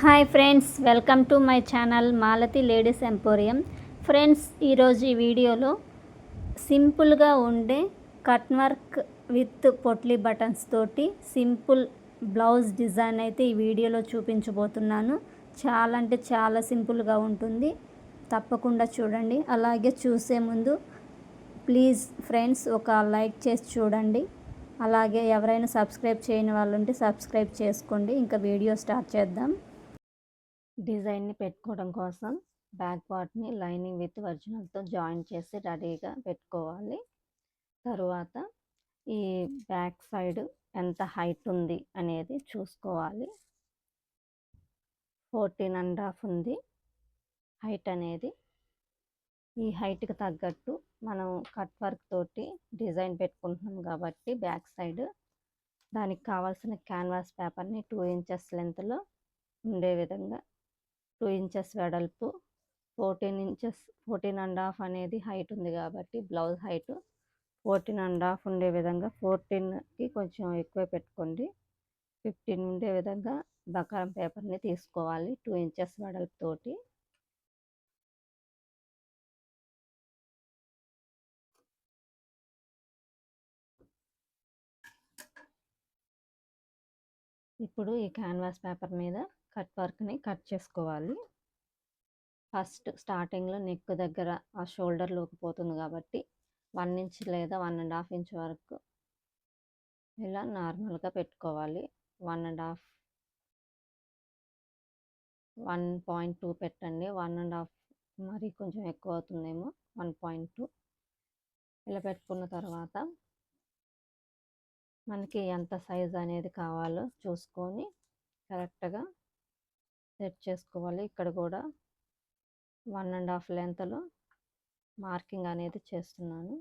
Hi friends welcome to my channel Malathi ladies emporium. Friends ఈరోజు ఈ వీడియోలో సింపుల్గా ఉండే cut work with potli buttons తోటి సింపుల్ బ్లౌజ్ డిజైన్ అయితే ఈ వీడియోలో చూపించబోతున్నాను. చాలా అంటే చాలా సింపుల్గా ఉంటుంది. తప్పకుండా చూడండి. అలాగే చూసే ముందు ప్లీజ్ ఫ్రెండ్స్ ఒక లైక్ చేసి చూడండి. అలాగే ఎవరైనా సబ్స్క్రైబ్ చేయని వాళ్ళు ఉంటే సబ్స్క్రైబ్ చేసుకోండి. ఇంకా వీడియో స్టార్ట్ చేద్దాం. డిజైన్ని పెట్టుకోవడం కోసం బ్యాక్ పార్ట్ని లైనింగ్ విత్ ఒరిజినల్తో జాయిన్ చేసి రెడీగా పెట్టుకోవాలి. తరువాత ఈ బ్యాక్ సైడ్ ఎంత హైట్ ఉంది అనేది చూసుకోవాలి. ఫోర్టీన్ అండ్ హాఫ్ ఉంది హైట్ అనేది. ఈ హైట్కి తగ్గట్టు మనం కట్ వర్క్ తోటి డిజైన్ పెట్టుకుంటున్నాం కాబట్టి బ్యాక్ సైడ్ దానికి కావాల్సిన క్యాన్వాస్ పేపర్ని టూ ఇంచెస్ లెంత్లో ఉండే విధంగా టూ ఇంచెస్ వెడల్పు fourteen inches fourteen and half అనేది హైట్ ఉంది కాబట్టి blouse height. Fourteen and half ఉండే విధంగా ఫోర్టీన్కి కొంచెం ఎక్కువ పెట్టుకోండి. ఫిఫ్టీన్ ఉండే విధంగా బకారం పేపర్ని తీసుకోవాలి టూ ఇంచెస్ వెడల్పుతోటి. ఇప్పుడు ఈ క్యాన్వాస్ పేపర్ మీద కట్ వర్క్ని కట్ చేసుకోవాలి. ఫస్ట్ స్టార్టింగ్లో నెక్ దగ్గర ఆ షోల్డర్లోకి పోతుంది కాబట్టి వన్ ఇంచ్ లేదా వన్ అండ్ హాఫ్ ఇంచ్ వరకు ఇలా నార్మల్గా పెట్టుకోవాలి. One and half one point two పెట్టండి. వన్ అండ్ హాఫ్ మరి కొంచెం ఎక్కువ అవుతుందేమో వన్ పాయింట్ టూ ఇలా పెట్టుకున్న తర్వాత మనకి ఎంత సైజ్ అనేది కావాలో చూసుకొని కరెక్ట్గా సెట్ చేసుకోవాలి. ఇక్కడ కూడా వన్ అండ్ హాఫ్ లెంత్లో మార్కింగ్ అనేది చేస్తున్నాను.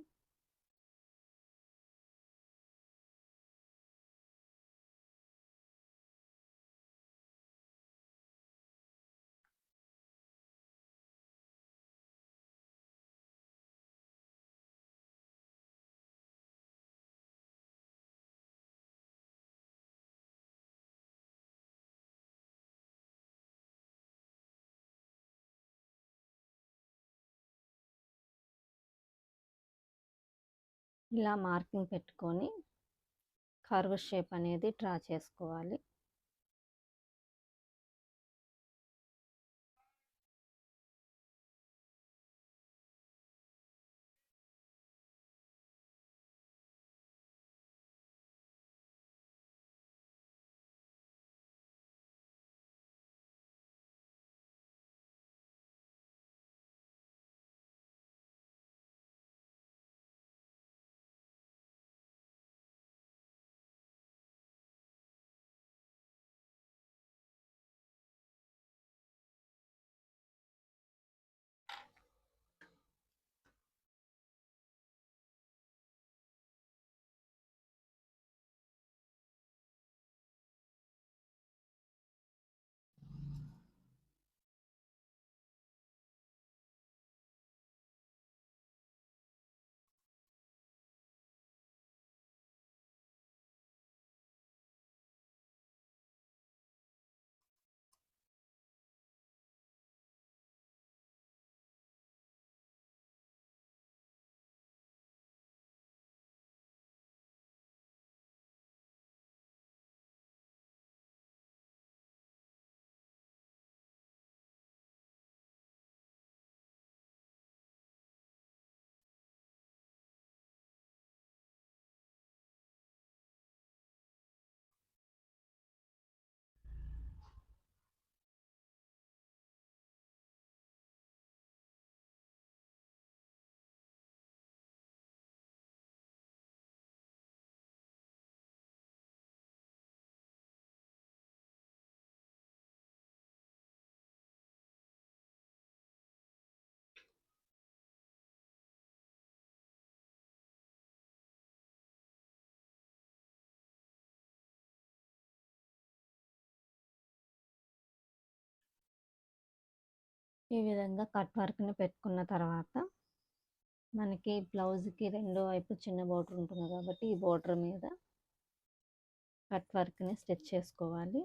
ఇలా మార్కింగ్ పెట్టుకొని కర్వ్ షేప్ అనేది డ్రా చేసుకోవాలి. ఈ విధంగా కట్ వర్క్ని పెట్టుకున్న తర్వాత మనకి బ్లౌజ్కి రెండో వైపు చిన్న బోర్డర్ ఉంటుంది కాబట్టి ఈ బోర్డర్ మీద కట్ వర్క్ని స్టిచ్ చేసుకోవాలి.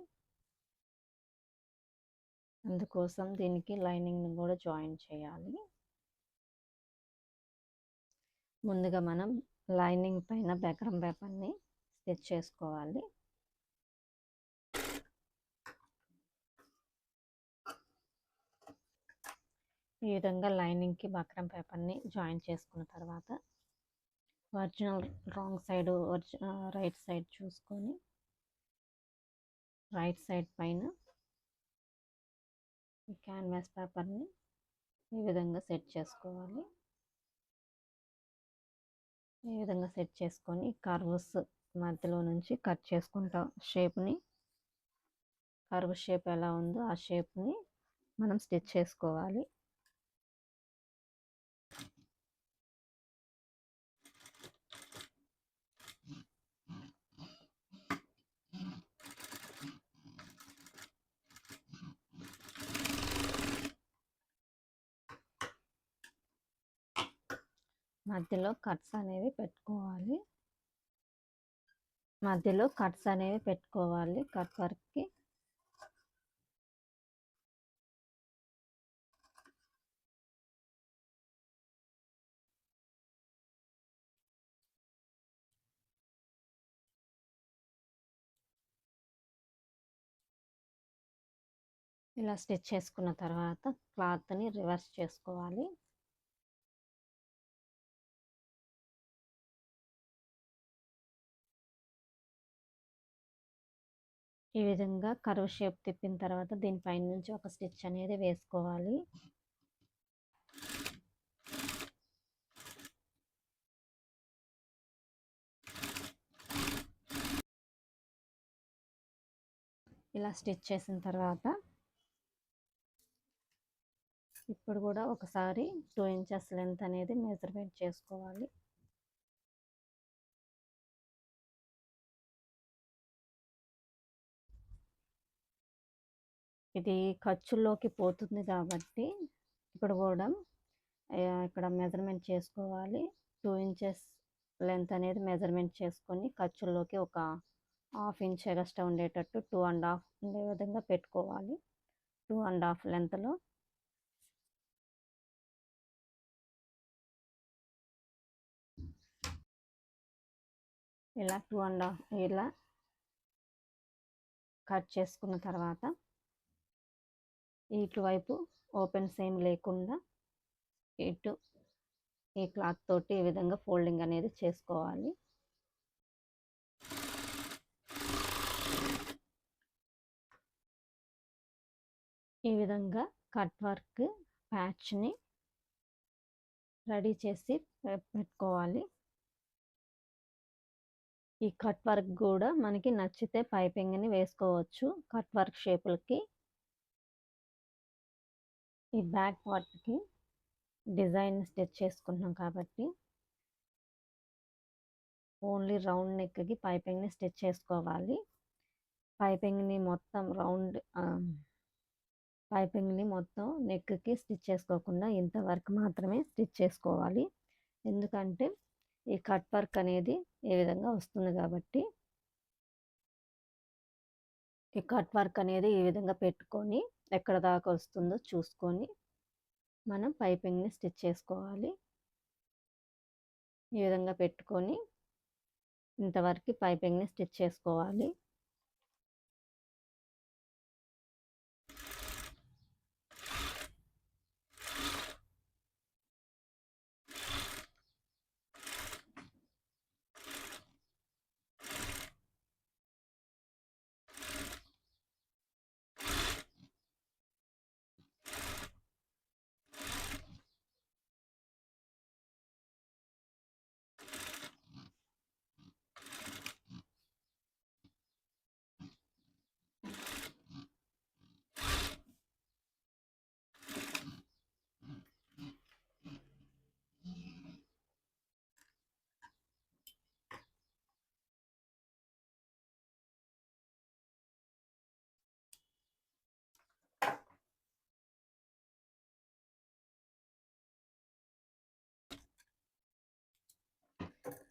అందుకోసం దీనికి లైనింగ్ని కూడా జాయిన్ చేయాలి. ముందుగా మనం లైనింగ్ పైన బెకరం పేపర్ని స్టిచ్ చేసుకోవాలి. ఈ విధంగా లైనింగ్కి బక్రం పేపర్ని జాయిన్ చేసుకున్న తర్వాత original wrong side right side చూసుకొని రైట్ సైడ్ పైన ఈ క్యాన్వాస్ పేపర్ని ఈ విధంగా సెట్ చేసుకోవాలి. ఈ విధంగా సెట్ చేసుకొని కర్వ్స్ మధ్యలో నుంచి కట్ చేసుకుంటాం షేప్ని. కర్వ్ షేప్ ఎలా ఉందో ఆ షేప్ని మనం స్టిచ్ చేసుకోవాలి. మధ్యలో కట్స్ అనేవి పెట్టుకోవాలి. మధ్యలో కట్స్ అనేవి పెట్టుకోవాలి. కట్ వర్క్కి. ఇలా స్టిచ్ చేసుకున్న తర్వాత క్లాత్ని రివర్స్ చేసుకోవాలి. ఈ విధంగా కర్వ్ షేప్ తిప్పిన తర్వాత దీనిపైన నుంచి ఒక స్టిచ్ అనేది వేసుకోవాలి. ఇలా స్టిచ్ చేసిన తర్వాత ఇప్పుడు కూడా ఒకసారి టూ ఇంచెస్ లెంత్ అనేది మెజర్మెంట్ చేసుకోవాలి. ఇది ఖర్చుల్లోకి పోతుంది కాబట్టి ఇప్పుడు కూడా ఇక్కడ మెజర్మెంట్ చేసుకోవాలి. టూ ఇంచెస్ లెంత్ అనేది మెజర్మెంట్ చేసుకొని ఖర్చుల్లోకి ఒక హాఫ్ ఇంచ్ ఎగస్ట్రా ఉండేటట్టు టూ అండ్ హాఫ్ ఉండే విధంగా పెట్టుకోవాలి. టూ అండ్ హాఫ్ లెంత్లో. ఇలా టూ అండ్ హాఫ్ ఇలా కట్ చేసుకున్న తర్వాత ఇటువైపు ఓపెన్ సేమ్ లేకుండా ఇటు ఈ క్లాత్ తోటి ఈ విధంగా ఫోల్డింగ్ అనేది చేసుకోవాలి. ఈ విధంగా కట్ వర్క్ ప్యాచ్ని రెడీ చేసి పెట్టుకోవాలి. ఈ కట్ వర్క్ కూడా మనకి నచ్చితే పైపింగ్ని వేసుకోవచ్చు. కట్ వర్క్ షేపులకి ఈ బ్యాక్ పార్ట్కి డిజైన్ స్టిచ్ చేసుకుంటున్నాం కాబట్టి ఓన్లీ రౌండ్ నెక్కి పైపింగ్ని స్టిచ్ చేసుకోవాలి. పైపింగ్ని మొత్తం రౌండ్ పైపింగ్ని మొత్తం నెక్కి స్టిచ్ చేసుకోకుండా ఇంతవరకు మాత్రమే స్టిచ్ చేసుకోవాలి. ఎందుకంటే ఈ కట్ వర్క్ అనేది ఏ విధంగా వస్తుంది కాబట్టి ఈ కట్ వర్క్ అనేది ఈ విధంగా పెట్టుకొని ఎక్కడ దాకా వస్తుందో చూసుకొని మనం పైపింగ్ని స్టిచ్ చేసుకోవాలి. ఈ విధంగా పెట్టుకొని ఇంతవరకు పైపింగ్ని స్టిచ్ చేసుకోవాలి.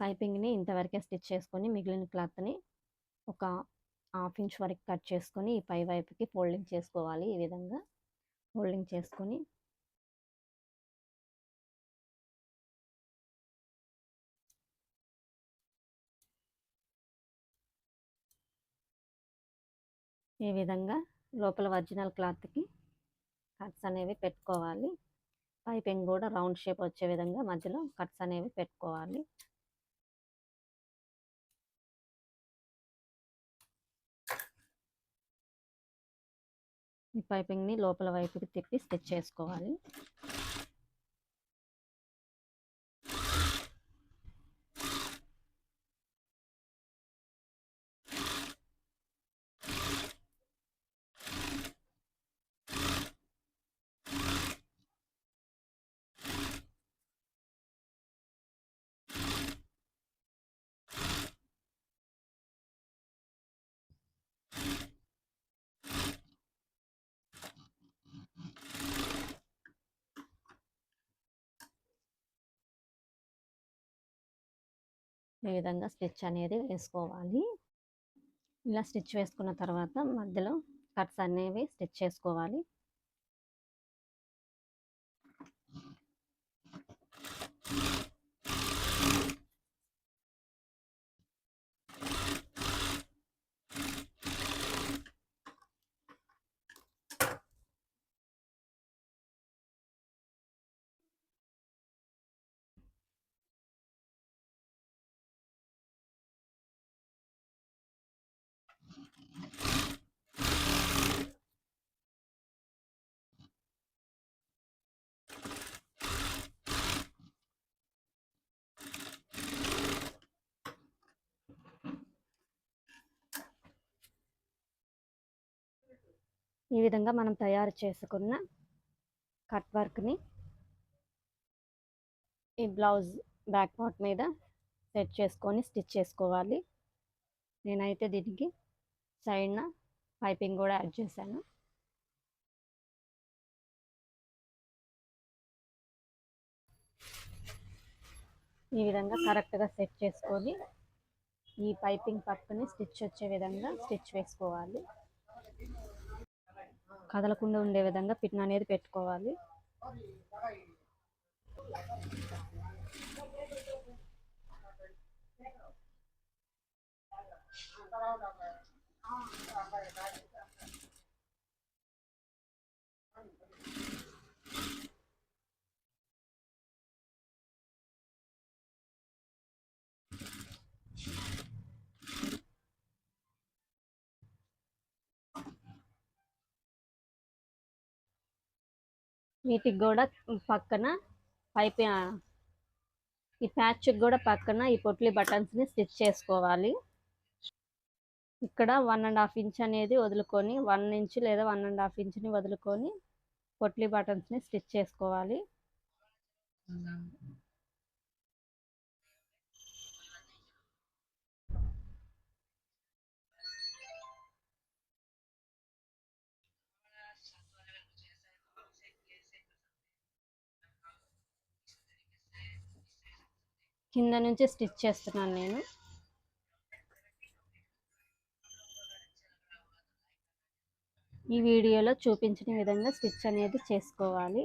పైపింగ్ని ఇంతవరకే స్టిచ్ చేసుకొని మిగిలిన క్లాత్ని ఒక హాఫ్ ఇంచ్ వరకు కట్ చేసుకొని ఈ పై వైపుకి ఫోల్డింగ్ చేసుకోవాలి ఈ విధంగా. ఫోల్డింగ్ చేసుకొని ఈ విధంగా లోపల ఒరిజినల్ క్లాత్కి కట్స్ అనేవి పెట్టుకోవాలి. పైపింగ్ కూడా రౌండ్ షేప్ వచ్చే విధంగా మధ్యలో కట్స్ అనేవి పెట్టుకోవాలి. ఈ పైపింగ్ని లోపల వైపుకి తిప్పి స్టిచ్ చేసుకోవాలి. ఈ విధంగా స్టిచ్ అనేది వేసుకోవాలి. ఇలా స్టిచ్ వేసుకున్న తర్వాత మధ్యలో కట్స్ అనేవి స్టిచ్ చేసుకోవాలి. ఈ విధంగా మనం తయారు చేసుకున్న కట్ వర్క్ని ఈ బ్లౌజ్ బ్యాక్ పార్ట్ మీద సెట్ చేసుకొని స్టిచ్ చేసుకోవాలి. నేనైతే దీనికి సైడ్న పైపింగ్ కూడా యాడ్ చేశాను. ఈ విధంగా కరెక్ట్గా సెట్ చేసుకొని ఈ పైపింగ్ పక్కని స్టిచ్ వచ్చే విధంగా స్టిచ్ వేసుకోవాలి. కదలకుండా ఉండే విధంగా పిన్ అనేది పెట్టుకోవాలి. వీటికి కూడా పక్కన పైప్ ఈ ప్యాచ్కి కూడా పక్కన ఈ పొట్లి బటన్స్ని స్టిచ్ చేసుకోవాలి. ఇక్కడ వన్ అండ్ హాఫ్ ఇంచ్ అనేది వదులుకొని వన్ ఇంచ్ లేదా వన్ అండ్ హాఫ్ ఇంచ్ని వదులుకొని పొట్లి బటన్స్ని స్టిచ్ చేసుకోవాలి. కింద నుంచి స్టిచ్ చేస్తున్నాను నేను. ఈ వీడియోలో చూపించిన విధంగా స్టిచ్ అనేది చేసుకోవాలి.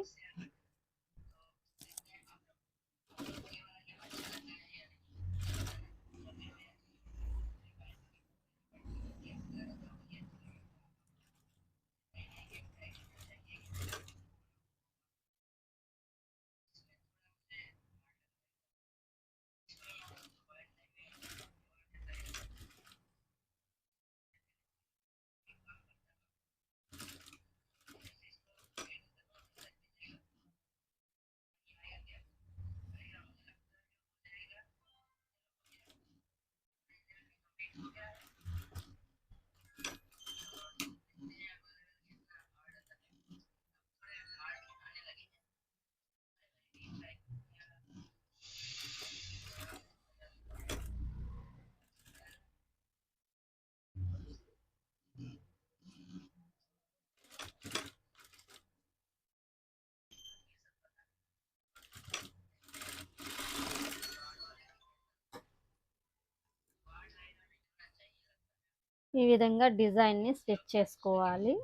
ఈ విధంగా డిజైన్ని స్టిచ్ చేసుకోవాలి.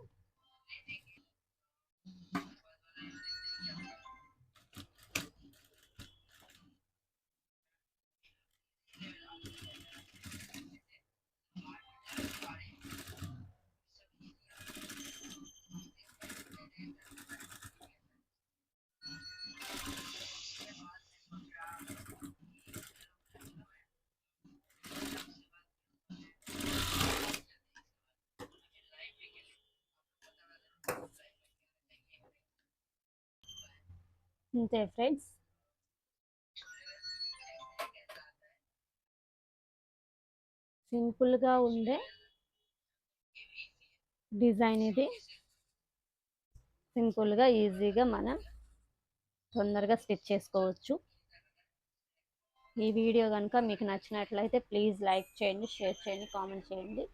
అంతే ఫ్రెండ్స్. సింపుల్గా ఉండే డిజైన్ ఇది. సింపుల్గా ఈజీగా మనం తొందరగా స్టిచ్ చేసుకోవచ్చు. ఈ వీడియో కనుక మీకు నచ్చినట్లయితే ప్లీజ్ లైక్ చేయండి షేర్ చేయండి కామెంట్ చేయండి.